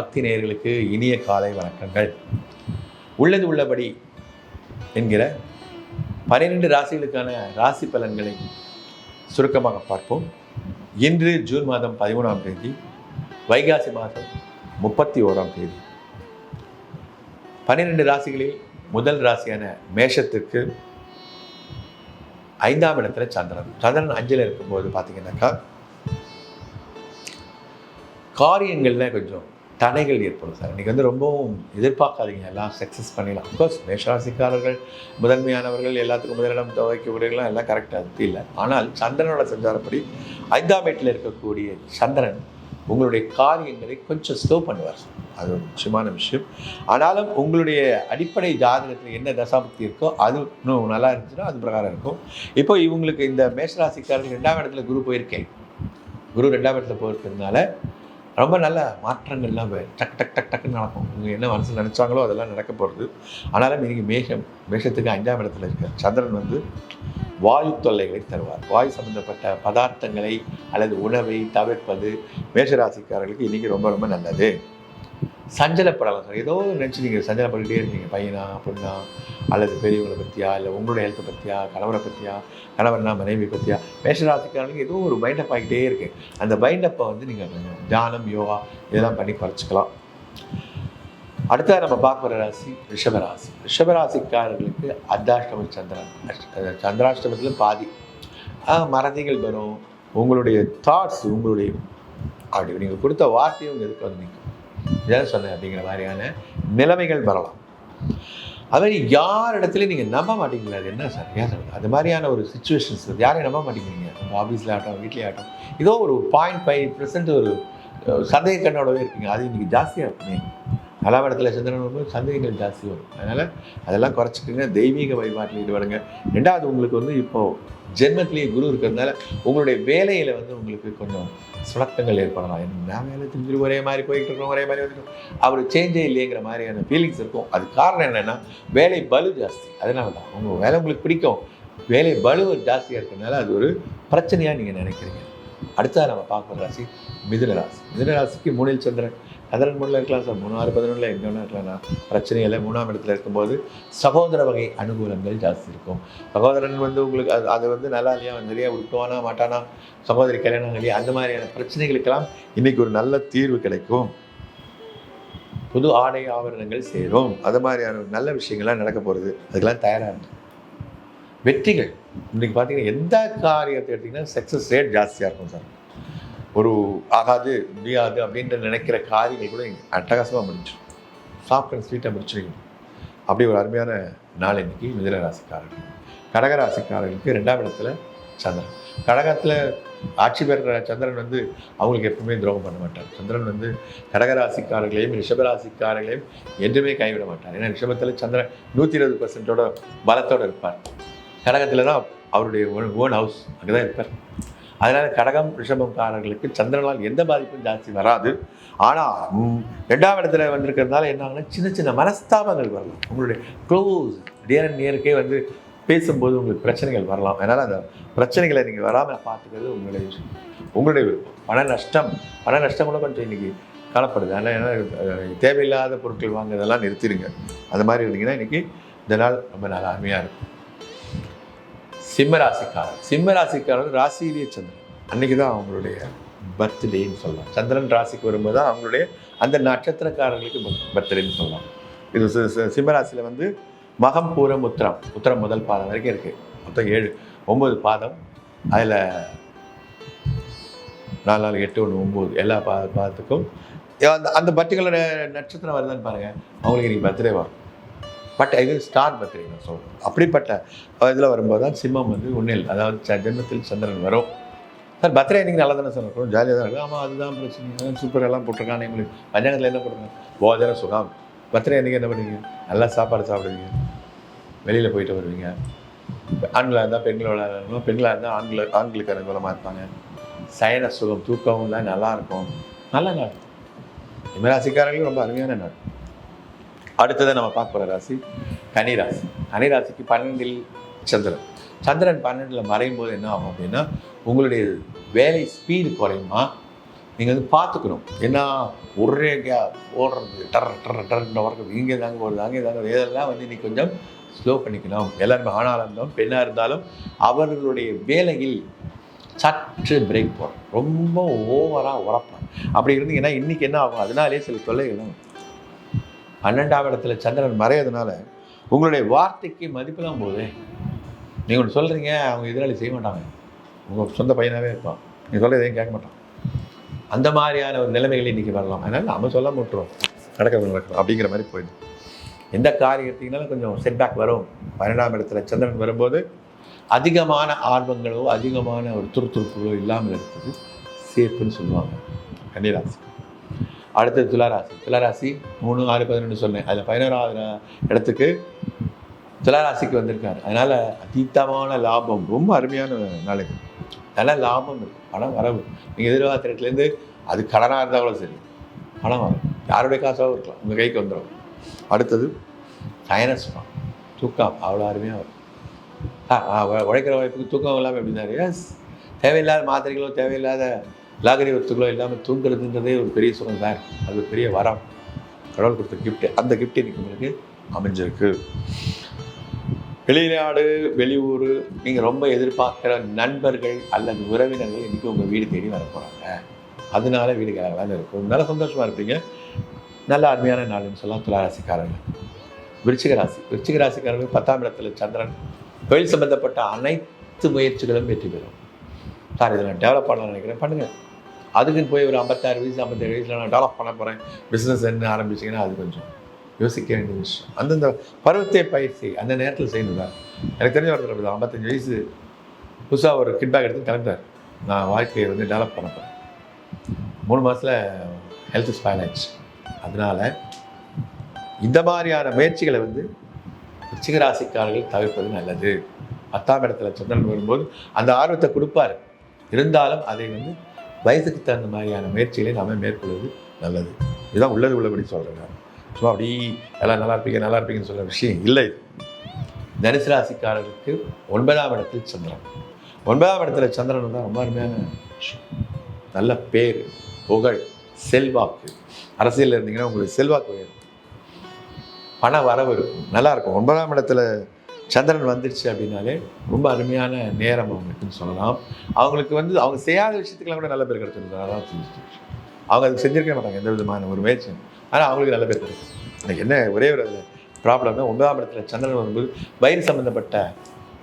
பக்தி நேயர்களுக்கு இனிய காலை வணக்கங்கள். உள்ளது உள்ளபடி என்கிற பன்னிரெண்டு ராசிகளுக்கான ராசி பலன்களை சுருக்கமாக பார்ப்போம். இன்று ஜூன் மாதம் பதிமூணாம் தேதி வைகாசி மாதம் முப்பத்தி ஓராம் தேதி. பன்னிரெண்டு ராசிகளில் முதல் ராசியான மேஷத்திற்கு ஐந்தாம் இடத்துல சந்திரன். சந்திரன் அஞ்சில் இருக்கும்போது பார்த்தீங்கன்னாக்கா காரியங்களில் கொஞ்சம் தடைகள் ஏற்படும் சார். இன்றைக்கி வந்து ரொம்பவும் எதிர்பார்க்காதீங்க. எல்லாம் சக்ஸஸ் பண்ணிடலாம். அஃப்கோர்ஸ் மேஷராசிக்காரர்கள் முதன்மையானவர்கள் எல்லாத்துக்கும் முதலிடம் துவைக்கக்கூடியவர்களும் எல்லாம் கரெக்டாக அது இல்லை. ஆனால் சந்திரனோட சஞ்சாரப்படி ஐந்தாம் வீட்டில் இருக்கக்கூடிய சந்திரன் உங்களுடைய காரியங்களை கொஞ்சம் ஸ்லோ பண்ணுவார் சார். அது ஒரு முக்கியமான விஷயம். ஆனாலும் உங்களுடைய அடிப்படை ஜாதகத்தில் என்ன தசாபக்தி இருக்கோ அது இன்னும் நல்லா இருந்துச்சுன்னா அது பிரகாரம் இருக்கும். இப்போ இவங்களுக்கு இந்த மேஷராசிக்காரர்கள் ரெண்டாம் இடத்துல குரு போயிருக்கேன். குரு ரெண்டாம் இடத்துல போயிருக்கிறதுனால ரொம்ப நல்ல மாற்றங்கள்லாம் இல்லாமல் டக் டக் டக் டக்குன்னு நடக்கும். இவங்க என்ன மனசில் நினச்சாங்களோ அதெல்லாம் நடக்க போகிறது ஆனாலும் இன்னைக்கு மேஷம் மேஷத்துக்கு அஞ்சாம் இடத்துல இருக்க. சந்திரன் வந்து வாயு தொல்லைகளை தருவார். வாயு சம்பந்தப்பட்ட பதார்த்தங்களை அல்லது உணவை தவிர்ப்பது மேஷராசிக்காரர்களுக்கு இன்றைக்கி ரொம்ப ரொம்ப நல்லது. சஞ்சலப்படலாம் சார் ஏதோ நினச்சி நீங்கள் சஞ்சலப்பட்டுகிட்டே இருக்கீங்க பையனா பொண்ணா அல்லது பெரியவங்களை பற்றியா இல்லை உங்களுடைய ஹெல்த்தை பற்றியா கணவரை பற்றியா கணவர்னா மனைவி பற்றியா மேஷராசிக்காரங்களுக்கு ஏதோ ஒரு மைண்டப் ஆகிட்டே இருக்கு. அந்த பைண்டப்பை வந்து நீங்கள் கொஞ்சம் தியானம் யோகா இதெல்லாம் பண்ணி குறைச்சிக்கலாம். அடுத்த நம்ம பார்க்குற ராசி ரிஷபராசி ரிஷபராசிக்காரர்களுக்கு அர்த்தாஷ்டம சந்திரன். சந்திராஷ்டமத்தில் பாதி. மறதிகள் வரும். உங்களுடைய தாட்ஸ் உங்களுடைய அப்படி நீங்கள் கொடுத்த வார்த்தையும் உங்க எதுக்கு வந்து இதான் சொன்னேன் அப்படிங்கிற மாதிரியான நிலைமைகள் வரலாம். அது மாதிரி யார் இடத்துலையும் நீங்கள் நம்ப மாட்டீங்களா அது என்ன சார்? ஏன் சார்? அது மாதிரியான ஒரு சுச்சுவேஷன்ஸ் யாரையும் நம்ப மாட்டேங்கிறீங்க உங்கள் ஆஃபீஸில் ஆகட்டும் வீட்லேயே ஆகட்டும். ஏதோ ஒரு பாயிண்ட் ஃபைவ் பர்சன்ட் ஒரு சந்தேக கண்ணோடவே இருக்கீங்க அது இன்றைக்கி ஜாஸ்தியாக இருக்குமே. நலாம் இடத்துல சந்திரன் வரும்போது சந்தேகங்கள் ஜாஸ்தி வரும். அதனால் அதெல்லாம் குறைச்சிக்கோங்க. தெய்வீக வழிபாட்டில் ஈடுபடுங்க. ரெண்டாவது உங்களுக்கு வந்து இப்போது ஜென்மத்திலேயே குரு இருக்கிறதுனால உங்களுடைய வேலையில் வந்து உங்களுக்கு கொஞ்சம் சுழக்கங்கள் ஏற்படலாம். என்ன வேலை செஞ்சுட்டு ஒரே மாதிரி போயிட்டு இருக்கோம் ஒரே மாதிரி வந்துட்டு அவர் சேஞ்சே இல்லைங்கிற மாதிரியான ஃபீலிங்ஸ் இருக்கும். அது காரணம் என்னென்னா வேலை பலு ஜாஸ்தி. அதனால தான் உங்கள் வேலை உங்களுக்கு பிடிக்கும். வேலை பலு ஜாஸ்தியாக இருக்கிறதுனால அது ஒரு பிரச்சனையாக நீங்கள் நினைக்கிறீங்க. அடுத்தா நம்ம பார்க்குற ராசி. மிதுன ராசி. மிதுன ராசிக்கு மூணில் சந்திரன். சந்திரன் மூணில் இருக்கலாம் சார். மூணு ஆறு பதினொன்றில் எங்கே வேணா இருக்கலாம் பிரச்சனை இல்லை. மூணாம் இடத்துல இருக்கும்போது சகோதர வகை அனுகூலங்கள் ஜாஸ்தி இருக்கும். சகோதரன் வந்து உங்களுக்கு அது அது வந்து நல்லா இல்லையா? நிறைய விட்டுவானா மாட்டானா? சகோதரி கல்யாணம் இல்லையா அந்த மாதிரியான பிரச்சனைகளுக்கெல்லாம் இன்றைக்கி ஒரு நல்ல தீர்வு கிடைக்கும். புது ஆடை ஆபரணங்கள் சேரும். அது மாதிரியான ஒரு நல்ல விஷயங்கள்லாம் நடக்க போகிறது அதுக்கெல்லாம் தயாராக வெற்றிகள். இன்றைக்கி பார்த்தீங்கன்னா எந்த காரியத்தை எடுத்தீங்கன்னா சக்ஸஸ் ரேட் ஜாஸ்தியாக இருக்கும் சார். ஒரு ஆகாது முடியாது அப்படின்ற நினைக்கிற காரியங்கள் கூட அட்டகாசமாக முடிஞ்சிடும். சாஃப்ட் அண்ட் ஸ்வீட்டாக முடிச்சிருக்கீங்க அப்படி ஒரு அருமையான நாள் இன்னைக்கு மிதுன ராசிக்காரர்கள் ரெண்டாம் இடத்துல சந்திரன். கடகத்தில் ஆட்சி பெறுற சந்திரன் வந்து அவங்களுக்கு எப்பவுமே துரோகம் பண்ண மாட்டார். சந்திரன் வந்து கடகராசிக்காரர்களையும் ரிஷபராசிக்காரர்களையும் என்றுமே கைவிட மாட்டார். ஏன்னா ரிஷபத்தில் சந்திரன் நூற்றி இருபது பர்சன்டோட பலத்தோடு இருப்பார். கடகத்தில் தான் அவருடைய ஓன் ஹவுஸ் அங்கே தான் இருப்பார். அதனால் கடகம் ரிஷபம்காரர்களுக்கு சந்திரனால் எந்த பாதிப்பும் ஜாஸ்தி வராது. ஆனால் ரெண்டாம் இடத்துல வந்திருக்கிறதுனால என்ன ஆகும்னா சின்ன சின்ன மனஸ்தாபங்கள் வரலாம். உங்களுடைய க்ளோஸ் டியர் அண்ட் நியருக்கே வந்து பேசும்போது உங்களுக்கு பிரச்சனைகள் வரலாம். அதனால் அந்த பிரச்சனைகளை நீங்கள் வராமல் பார்த்துக்கிறது உங்களுடைய விஷயம். உங்களுடைய விருப்பம். பண நஷ்டம். பண நஷ்டம் கூட கொஞ்சம் இன்றைக்கி காணப்படுது. ஆனால் ஏன்னா தேவையில்லாத பொருட்கள் வாங்குறதெல்லாம் நிறுத்திடுங்க. அந்த மாதிரி இருந்தீங்கன்னா இன்றைக்கி இந்த நாள் ரொம்ப நல்லா அருமையாக இருக்கும். சிம்ம ராசிக்காரர். சிம்ம ராசிக்காரர் ராசியிலேயே சந்திரன். அன்னைக்கு தான் அவங்களுடைய பர்த்டேன்னு சொல்லலாம் சந்திரன் ராசிக்கு வரும்போது தான் அவங்களுடைய அந்த நட்சத்திரக்காரர்களுக்கு பர்த்டேன்னு சொல்லலாம் இது சி- சி- சிம்ம ராசியில் வந்து மகம் பூரம் உத்திரம். உத்திரம் முதல் பாதம் வரைக்கும் இருக்குது மொத்தம் ஏழு ஒம்பது பாதம். அதில் நாலு நாலு எட்டு ஒன்று ஒம்பது எல்லா பா பாதத்துக்கும். அந்த அந்த பர்டிகுலர் நட்சத்திரம் வருதுன்னு பாருங்கள் அவங்களுக்கு இன்னைக்கு பர்த்டே வரும். பட் இது ஸ்டார் பத்திரிகை நான் சொல்கிறேன் அப்படிப்பட்ட இதில் வரும்போது தான் சிம்மம் வந்து உன்னில் அதாவது ச- ஜென்மத்தில் சந்திரன் வரும். சார் பர்த்டே அன்றைக்கி நல்லா தானே சார் இருக்கும்? ஜாலியாக தான் இருக்கும்? ஆமாம் அதுதான் பிரச்சனை. சூப்பர் எல்லாம் போட்டிருக்காங்க எங்களுக்கு. பஞ்சாங்கத்தில் என்ன போட்டிருக்காங்க? போதன சுகம். பர்த்டே அன்றைக்கி என்ன பண்ணுவீங்க நல்லா சாப்பாடு சாப்பிடுவீங்க. வெளியில் போயிட்டு வருவீங்க. ஆண்களாக இருந்தால் பெண்களோட பெண்களாக இருந்தால் ஆண்கள் ஆண்களுக்கு அனுகூலமாக இருப்பாங்க. சயன சுகம் தூக்கம் தான் நல்லாயிருக்கும் நல்ல நாள். இமராசிக்காரர்களும் ரொம்ப அருமையான நாள். அடுத்ததை நம்ம பார்க்க போகிற ராசி கன்னிராசி. கன்னிராசிக்கு பன்னெண்டில் சந்திரன். சந்திரன் பன்னெண்டில் மறையும் போது என்ன ஆகும் அப்படின்னா உங்களுடைய வேலை ஸ்பீடு குறையுமா? நீங்கள் வந்து பார்த்துக்கணும். ஏன்னா ஒரே கே ஓடுறது டர் டர் டர்ன்ற ஒர்க்கு இங்கே தாங்க ஓடுது அங்கே தாங்க இதெல்லாம் வந்து நீ கொஞ்சம் ஸ்லோ பண்ணிக்கணும். எல்லாருமே ஆணாக இருந்தாலும் பெண்ணாக இருந்தாலும் அவர்களுடைய வேலையில் சற்று பிரேக் போடும் ரொம்ப ஓவராக உரப்பான் அப்படி இருந்தீங்கன்னா இன்றைக்கி என்ன ஆகும்? அதனாலே சில தொல்லைகளும் பன்னெண்டாம் இடத்துல சந்திரன் மறையதுனால உங்களுடைய வார்த்தைக்கு மதிப்பெல்லாம் போகுது. நீங்கள் ஒன்று சொல்கிறீங்க அவங்க எதிராளி செய்ய மாட்டாங்க. உங்கள் சொந்த பையனாகவே இருப்பான். நீங்கள் சொல்ல எதையும் கேட்க மாட்டான். அந்த மாதிரியான ஒரு நிலைமைகள் இன்றைக்கி வரலாம். அதனால் நம்ம சொல்ல முட்டுறோம். நடக்க நடக்கும் அப்படிங்கிற மாதிரி போயிடும் எந்த காரியத்தினாலும் கொஞ்சம் செட்பேக் வரும். பன்னெண்டாம் இடத்துல சந்திரன் வரும்போது அதிகமான ஆர்வங்களோ அதிகமான ஒரு துருத்துருப்புகளோ இல்லாமல் இருக்குது சேஃப்னு சொல்லுவாங்க. கன்னிராசி அடுத்தது துளாராசி. துளாராசி மூணு ஆறு பதினொன்று சொன்னேன். அதில் பதினோராவது இடத்துக்கு துளாராசிக்கு வந்திருக்காரு. அதனால் அதீதமான லாபம். ரொம்ப அருமையான நாளைக்கு நல்ல லாபம் இருக்குது பணம் வரவு. நீங்கள் எதிர்பார்த்த இடத்துலேருந்து அது கடனாக இருந்தால் கூட சரி. பணம் வரும் யாருடைய காசாகவும் இருக்கலாம். உங்கள் கைக்கு வந்துடும் அடுத்தது சயனஸ்மா தூக்கம். அவ்வளோ அருமையாக வரும். ஆ, உழைக்கிற வாய்ப்புக்கு தூக்கம் இல்லாமல் எப்படி தான் எஸ் தேவையில்லாத மாத்திரைகளோ தேவையில்லாத லாகரி வத்துகளோ இல்லாமல் தூங்குறதுன்றதே ஒரு பெரிய சுகம் தான். அது ஒரு பெரிய வரம். கடவுள் கொடுத்த கிஃப்ட் அந்த கிஃப்ட் இன்னைக்கு உங்களுக்கு அமைஞ்சிருக்கு. வெளிநாடு வெளியூர் நீங்கள் ரொம்ப எதிர்பார்க்குற நண்பர்கள் அல்லது உறவினர்கள் இன்றைக்கி உங்கள் வீடு தேடி வர போகிறாங்க அதனால வீடு கலகலான்னு இருக்கும் நல்ல சந்தோஷமாக இருப்பீங்க. நல்ல அருமையான நாள்னு சொல்லலாம். துளாராசிக்காரங்க விருச்சிக ராசி. விருச்சிக ராசிக்காரர்கள் பத்தாம் இடத்துல சந்திரன். தொழில் சம்பந்தப்பட்ட அனைத்து முயற்சிகளும் வெற்றி பெறும். சார் இதை நான் டெவலப் பண்ணலாம்னு நினைக்கிறேன். பண்ணுங்கள் அதுக்குன்னு போய் ஒரு ஐம்பத்தாறு வயசு ஐம்பத்தேழு வயசில் நான் டெவலப் பண்ண போகிறேன் பிஸ்னஸ் என்ன ஆரம்பிச்சிங்கன்னா அது கொஞ்சம் யோசிக்க வேண்டிய விஷயம். அந்தந்த பருவத்தை பயிற்சி அந்த நேரத்தில் செய்யணும் தான் எனக்கு தெரிஞ்ச ஒருத்தர் ஐம்பத்தஞ்சு வயசு புதுசாக ஒரு கிட்பேக் எடுத்து கிளம்பிட்டார். நான் வாழ்க்கையை வந்து டெவலப் பண்ண போகிறேன் மூணு மாதத்தில் ஹெல்த் ஸ்பாயில் ஆயிடுச்சு. அதனால் இந்த மாதிரியான முயற்சிகளை வந்து விருச்சிக ராசிக்காரர்கள் தவிர்ப்பது நல்லது. பத்தாம் இடத்துல சந்திரன் வரும்போது அந்த ஆர்வத்தை கொடுப்பாரு. இருந்தாலும் அதை வந்து வயசுக்கு தகுந்த மாதிரியான முயற்சிகளை நாம் மேற்கொள்வது நல்லது. இதுதான் உள்ளது உள்ளபடி சொல்கிறேன் நான். சும்மா அப்படி எல்லாம் நல்லா இருப்பீங்க நல்லா இருப்பீங்கன்னு சொல்கிற விஷயம் இல்லை. தனுசு ராசிக்காரருக்கு ஒன்பதாம் இடத்தில் சந்திரன். ஒன்பதாம் இடத்துல சந்திரன் தான் ரொம்ப அருமையான நல்ல பேர் புகழ் செல்வாக்கு. அரசியலில் இருந்தீங்கன்னா உங்களுக்கு செல்வாக்கு உயரும். பண வரவு இருக்கும். நல்லாயிருக்கும் ஒன்பதாம் இடத்துல சந்திரன் வந்துடுச்சு அப்படின்னாலே ரொம்ப அருமையான நேரம் அவங்களுக்குன்னு சொல்லலாம். அவங்களுக்கு வந்து அவங்க செய்யாத விஷயத்துக்கெல்லாம் கூட நல்ல பேர் கிடைச்சிருக்கு. செஞ்சுட்டு அவங்க அது செஞ்சிருக்க மாட்டாங்க எந்த விதமான ஒரு முயற்சி ஆனால் அவங்களுக்கு நல்ல பேர் கிடைக்கும் எனக்கு என்ன ஒரே ஒரு ப்ராப்ளம் ஒன்பதாம் இடத்துல சந்திரன் வரும்போது வயிறு சம்மந்தப்பட்ட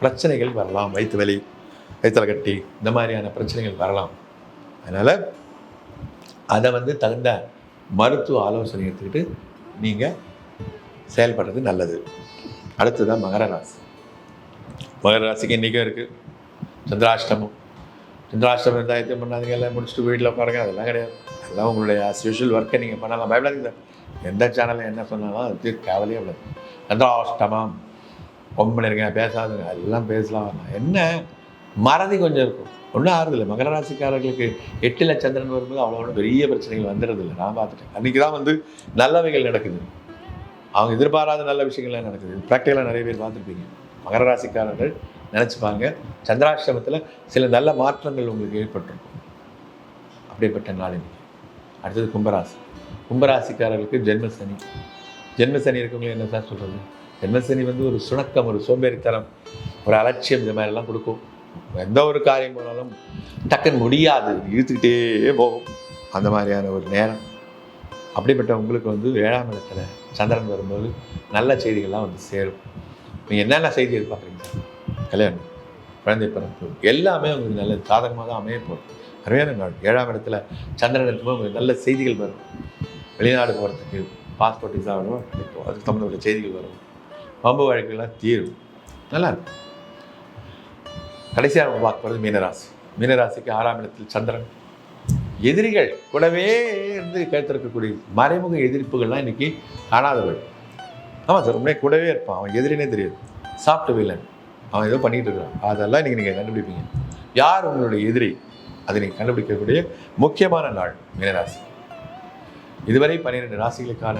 பிரச்சனைகள் வரலாம். வயிற்று வலி வயிற்றுல கட்டி இந்த மாதிரியான பிரச்சனைகள் வரலாம். அதனால் அதை வந்து தகுந்த மருத்துவ ஆலோசனை எடுத்துக்கிட்டு நீங்கள் செயல்படுறது நல்லது. அடுத்ததான் மகர ராசி. மகர ராசிக்கு இன்றைக்கும் இருக்குது சந்திராஷ்டமம். சந்திராஷ்டமம் இருந்தால் எதுவும் பண்ணாதீங்க. எல்லாம் முடிச்சுட்டு வீட்டில் உட்காருங்க. அதெல்லாம் கிடையாது. அதெல்லாம் உங்களுடைய ஆஸ் யூஷுவல் ஒர்க்கை நீங்கள் பண்ணலாம். பயப்படாதீங்க எந்த சேனலில் என்ன சொன்னாலும் அது கவலையே இல்லை சந்திராஷ்டமம். பொம்பளை பண்ணிருங்க பேசாதுங்க. எல்லாம் பேசலாம். என்ன? மறதி கொஞ்சம் இருக்கும். ஒன்றும் ஆறுதில்லை மகர ராசிக்காரர்களுக்கு எட்டில் சந்திரன் வரும்போது அவ்வளோ ஒன்றும் பெரிய பிரச்சனைகள் வந்துடுறது இல்லை. நான் பார்த்துட்டேன். அன்றைக்கி தான் வந்து நல்லவைகள் நடக்குது. அவங்க எதிர்பாராத நல்ல விஷயங்கள்லாம் நடக்குது. ப்ராக்டிக்கலாக நிறைய பேர் பார்த்துருப்பீங்க. மகர ராசிக்காரர்கள் நினச்சிப்பாங்க சந்திராஷ்டமத்தில் சில நல்ல மாற்றங்கள் உங்களுக்கு ஏற்பட்டிருக்கும். அப்படிப்பட்ட நாள் இன்னைக்கு. அடுத்தது கும்பராசி. கும்பராசிக்காரர்களுக்கு ஜென்மசனி ஜென்மசனி இருக்கவங்க என்ன சார் சொல்கிறது ஜென்மசனி வந்து ஒரு சுணக்கம் ஒரு சோம்பேறித்தனம் ஒரு அலட்சியம் இந்த மாதிரிலாம் கொடுக்கும். எந்த ஒரு காரியம் போனாலும் டக்குன்னு முடியாது. இழுத்துக்கிட்டே போகும். அந்த மாதிரியான ஒரு நேரம். அப்படிப்பட்ட உங்களுக்கு வந்து ஏழாம் இடத்துல சந்திரன் வரும்போது நல்ல செய்திகள்லாம் வந்து சேரும். நீங்கள் என்னென்ன செய்தி எதிர்பார்க்குறீங்க? கல்யாணம் குழந்தை பிறப்பு எல்லாமே உங்களுக்கு நல்ல சாதகமாக தான் அமைய போகும் அருமையான நாள். ஏழாம் இடத்துல சந்திரன் இருக்கும்போது உங்களுக்கு நல்ல செய்திகள் வரும். வெளிநாடு போகிறதுக்கு பாஸ்போர்ட் விசா வரும். கிடைக்கும் அதுக்கு சம்மந்தப்பட்ட செய்திகள் வரும். பம்பு வழக்குகள்லாம் தீரும். நல்லா இருக்கும். கடைசியாக நம்ம பார்க்க போகிறது மீனராசி. மீனராசிக்கு ஆறாம் இடத்தில் சந்திரன். எதிரிகள் கூடவே இருந்து கேட்டிருக்கக்கூடிய மறைமுக எதிர்ப்புகள்லாம் இன்னைக்கு காணாதவள். ஆமாம் சார் உண்மையே கூடவே இருப்பான். அவன் எதிரினே தெரியாது. சாப்பிட்டு வில்லன். அவன் ஏதோ பண்ணிகிட்டு இருக்கான் அதெல்லாம் இன்றைக்கி நீங்கள் கண்டுபிடிப்பீங்க. யார் உங்களுடைய எதிரி? அதை நீங்கள் கண்டுபிடிக்கக்கூடிய முக்கியமான நாள் மீனராசி. இதுவரை பன்னிரெண்டு ராசிகளுக்கான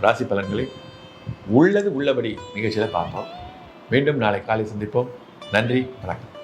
ராசி பலன்களை உள்ளது உள்ளபடி நிகழ்ச்சியில் பார்ப்போம். மீண்டும் நாளை காலை சந்திப்போம். நன்றி வணக்கம்.